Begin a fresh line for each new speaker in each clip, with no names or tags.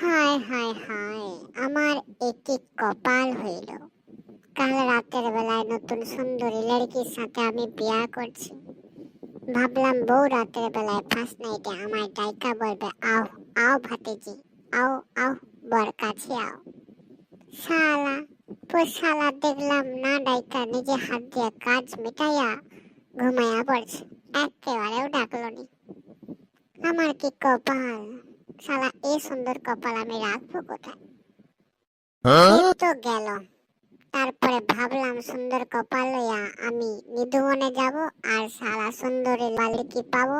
হায় হায় হায়, আমার একটি কপাল হইল। কাল রাতের বেলায় নতুন সুন্দরী লড়কির সাথে আমি বিয়া করছি। ভাবলাম বউ রাতের বেলায় ফার্স্ট নাইটে আমায় ডাইকা বলবে, আও আও ভাতিজি, আও আও, বর কাছে আও। শালা তো শালা দেখলাম না ডাইকা, নিজে হাত দিয়ে কাজ মিটাইয়া ঘুমাইয়া পড়ছে, একেবারেও ডাকলো নি। আমার কি কপাল? শালা এই সুন্দর কপাল আমি রাখব কোথায়? তো গেল। তারপরে ভাবলাম সুন্দর কপাল লইয়া আমি নিধুবনে যাব আর সারা সুন্দরী লালিকি পাবো?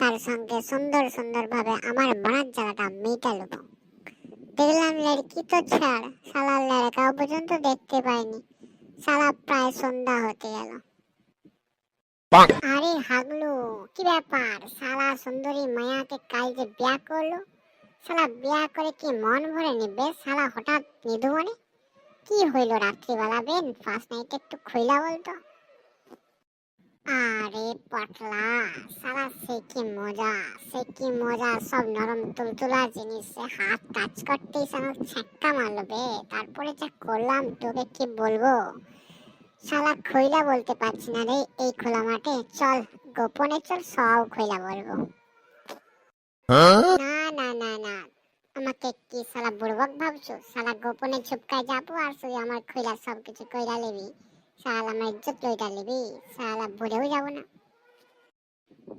তার সঙ্গে সুন্দর সুন্দর ভাবে আমার মনের জ্বালাটা মিটালবো দেখলাম লড়কি তো ছাড় শালা লড়কাও পর্যন্ত দেখতে পাইনি। শালা প্রায় সন্ধ্যা হতে গেল। আরে হাগলু কি ব্যাপার? শালা সুন্দরী মায়াকে কাল যে বিয়া করল? শালা বিয়া করে কি মন ভরে নিবে? শালা হঠাৎ নিধুবনে কি হইল রাত্রিবেলা বেন? ফার্স্ট নাইট একটু খুইলা বলতো। আরে পটলা সারা সে কি মজা সে কি মজা সব নরম তুলতুলা জিনিস। হাত টাচ করতেই আমার ছ্যাক্কা মারলো বে। তারপরে যা করলাম তোকে কি বলব? শালা খইলা বলতে পারছি না রে এই খোলা মাঠে। চল গোপনে চল সব খইলা বলব। না না না না। আমাকে কি শালা বুড়বক ভাবছ? শালা গোপনে ছুপকায় যাব আর তুই আমার খইলা সব কিছু কইরা লিবি শালা আমার ইজ্জত লইটা লিবি শালা ভুলেও যাব না।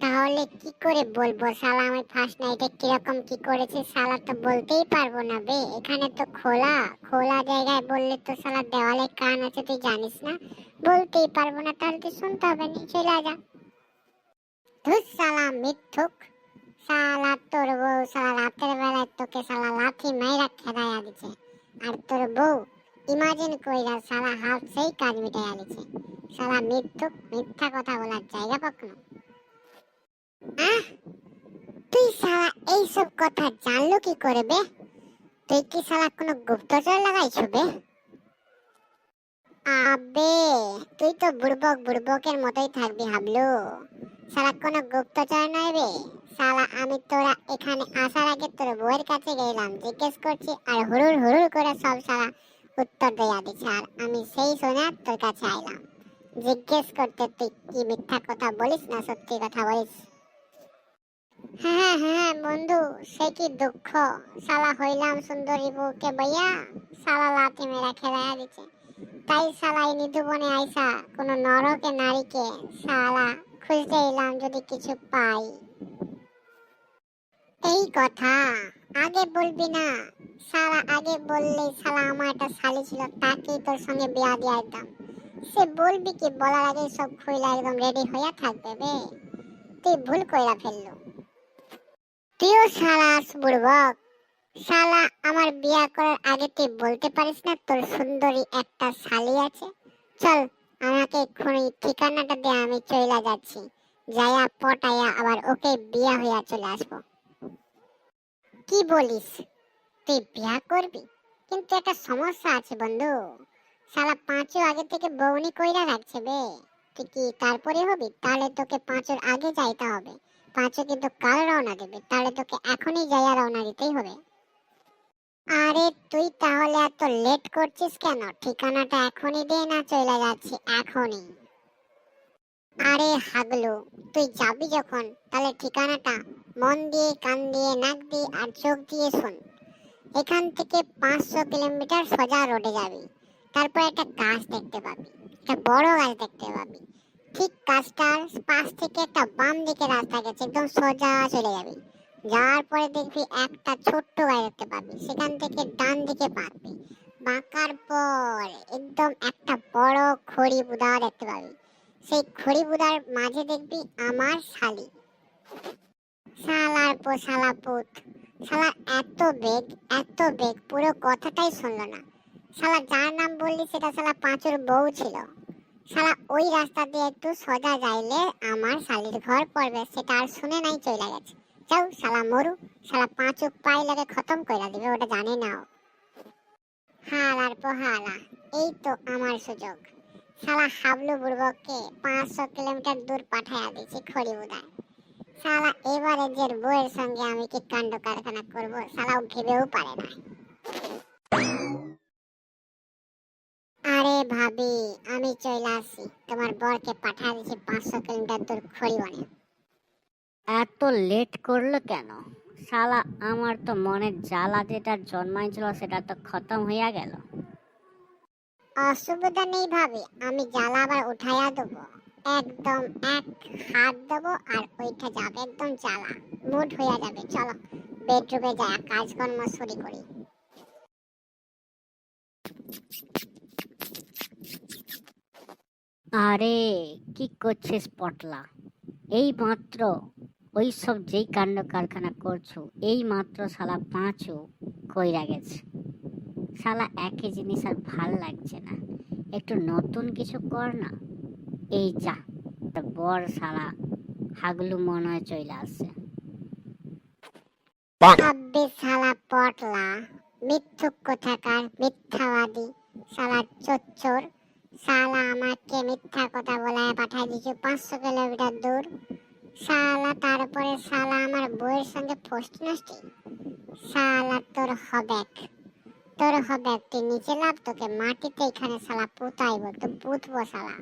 তাহলে কি করে বলব? শালা আমি ফার্স্ট নাইটে কীরকম কি করেছি শালা তো বলতেই পারব না বে। এখানে তো খোলা। খোলা জায়গায় বললে তো শালা দেওয়ালে কান আছে, তুই জানিস না? বলতেই পারব না, তাহলে তুই শুনতে হবে নি। চলে যা। ধুস শালা মিথ্যুক। তোর বউ রাতের বেলায় তোকে মাইরা খেদাইয়া দিছে। আর তোর বউ ইমাজিন কইরা সেই কাজ মিটাইয়া দিছে মিথ্যা কথা বলার জায়গা কখনো আহ, তুই এইসব কথা জানলো কি করে বে? তুই কি শালা কোনো গুপ্তচর লাগাইছো বে? আবে, তুই তো বুড়বক বুড়বকের মতোই থাকবি হাবলু। কোনো গুপ্তচর নয় বে শালা, আমি তোরা এখানে আসার আগে তোর বউয়ের কাছে গেলাম, জিজ্ঞেস করছি, আর হুড়ুর হুড়ুর করে সব শালা উত্তর দিচ্ছে আর আমি সেই শুনে তোর কাছে আইলাম। জিজ্ঞেস করতে তুই কি মিথ্যা কথা বলিস না সত্যি কথা বলিস? হ্যাঁ হ্যাঁ বন্ধু, সে কি দুঃখ? শালা হইলাম সুন্দরী বউকে বইয়া, শালা লাথি মেরা দিচ্ছে তাই শালা এই নিধুবনে আইসা, কোনো নরকে, নারীকে, শালা খুঁজতে এলাম যদি কিছু পাই। এই কথা। আগে বলবি না। সারা আগে বললে শালা আমার একটা শালি ছিল, তাকেই তোর সঙ্গে বিয়া দিয়ে দিতাম। সে বলবি কি, বলার আগে সব খুইলা একদম রেডি হইয়া থাকবে বে। তুই ভুল কইরা ফেলল। তুইও শালা বুড়বক শালা আমার বিয়া করার আগে তুই বলতে পারিস না তোর সুন্দরী একটা শালি আছে? চল, আমাকে এক্ষুনি ঠিকানাটা দিয়ে আমি চইলা যাচ্ছি। যাইয়া পটাইয়া আবার ওকে বিয়া হইয়া চলে আসব। কি বলিস? তুই বিয়া করবি? কিন্তু একটা সমস্যা আছে বন্ধু। শালা পাঁচও আগে থেকে বউনি কইরা রাখছে বে। তুই কি তারপরে হবি? তাহলে তোকে পাঁচের আগে যাইতে হবে। পাঁচও কিন্তু কাল রওনা দেবে। তাহলে তোকে এখনই যাইয়া রওনা দিতেই হবে। আরে তুই তাহলে এত লেট করছিস কেন? ঠিকানাটা এখনই দে না, চলে যাচ্ছি এখনই। আরে হাগলু, তুই যাবি যখন, তাহলে ঠিকানাটা মন দিয়ে, কান দিয়ে, নাক দিয়ে আর চোখ দিয়ে শোন। এখান থেকে পাঁচশো কিলোমিটার সোজা রোডে যাবি। তারপর একটা গাছ দেখতে পাবি, একটা বড় গাছ দেখতে পাবি। ঠিক গাছটার পাশ থেকে একটা বাম দিকে রাস্তা গেছে, একদম সোজা চলে যাবি। যাওয়ার পরে দেখবি একটা ছোট্ট গাছ দেখতে পাবি, সেখান থেকে ডান দিকে বাঁকবি। বাঁকার পর একদম একটা বড় খড়ি বুদা দেখতে পাবি। সেই খড়ি বুদার মাঝে দেখবি আমার শালি। শালার পো শালা পুত। শালা এত বেগ এত বেগ, পুরো কথাটাই শুনলো না। শালা যার নাম বললি সেটা শালা পাঁচুর বউ ছিল। শালা ওই রাস্তা দিয়ে একটু সোজা যাইলে আমার শালির ঘর পড়বে, সেটা আর শুনে নাই চলে গেছে। যাও, শালা মরু, শালা পাঁচু পাই লাগে খতম কইরা দিবে, ওটা জানে নাও। হালার পো হালা এই তো আমার সুযোগ। শালা হাবলু বুড়বককে পাঁচশো কিলোমিটার দূর পাঠাইয়া দিয়েছি খড়ি বুদায় এবারে যে বউয়ের সঙ্গে আমি কি কাণ্ড কারখানা করব? শালাও ভেবেও পারে না। আরে ভাবি, আমি চলে আসি। তোমার বরকে পাঠা দিয়েছি পাঁচশো কিলোমিটার দূর খড়িবনে।
এত লেট করল কেন? শালা, আমার তো মনের জ্বালা যেটা জন্মাইছিল সেটা তো খতম হইয়া গেল।
অসুবিধা নেই ভাবি, আমি জ্বালা আবার উঠাইয়া দেবো। একদম এক হাত দেবো আর ওইটা যাবে একদম জ্বালা। মুড হইয়া যাবে, চলো, বেডরুমে যাই, কাজকর্ম শুরু করি।
আরে, কি করছিস পটলা? এই মাত্র ওই সব যেই কাণ্ড কারখানা করছ এই মাত্র শালা পাঁচও কইরা গেছে। শালা একই জিনিস আর ভালো লাগছে না। একটু নতুন কিছু কর না। এই যা বর শালা হাগলু মনে হয় চলে আসছে।
আব্বে শালা পটলা মিথ্যুক কোথাকার মিথ্যাবাদী শালা চচ্চর শালা আমাকে মিথ্যা কথা বলায় পাঠাই দিয়েছে পাঁচশো কিলোমিটার দূর। শালা তারপরে শালা আমার বউয়ের সঙ্গে ফষ্টি নষ্টি শালা তোর হবেক। তোর হবে তুই নিচে লাভ তোকে মাটিতে এখানে শালা পুতাইব তো পুতবো শালা।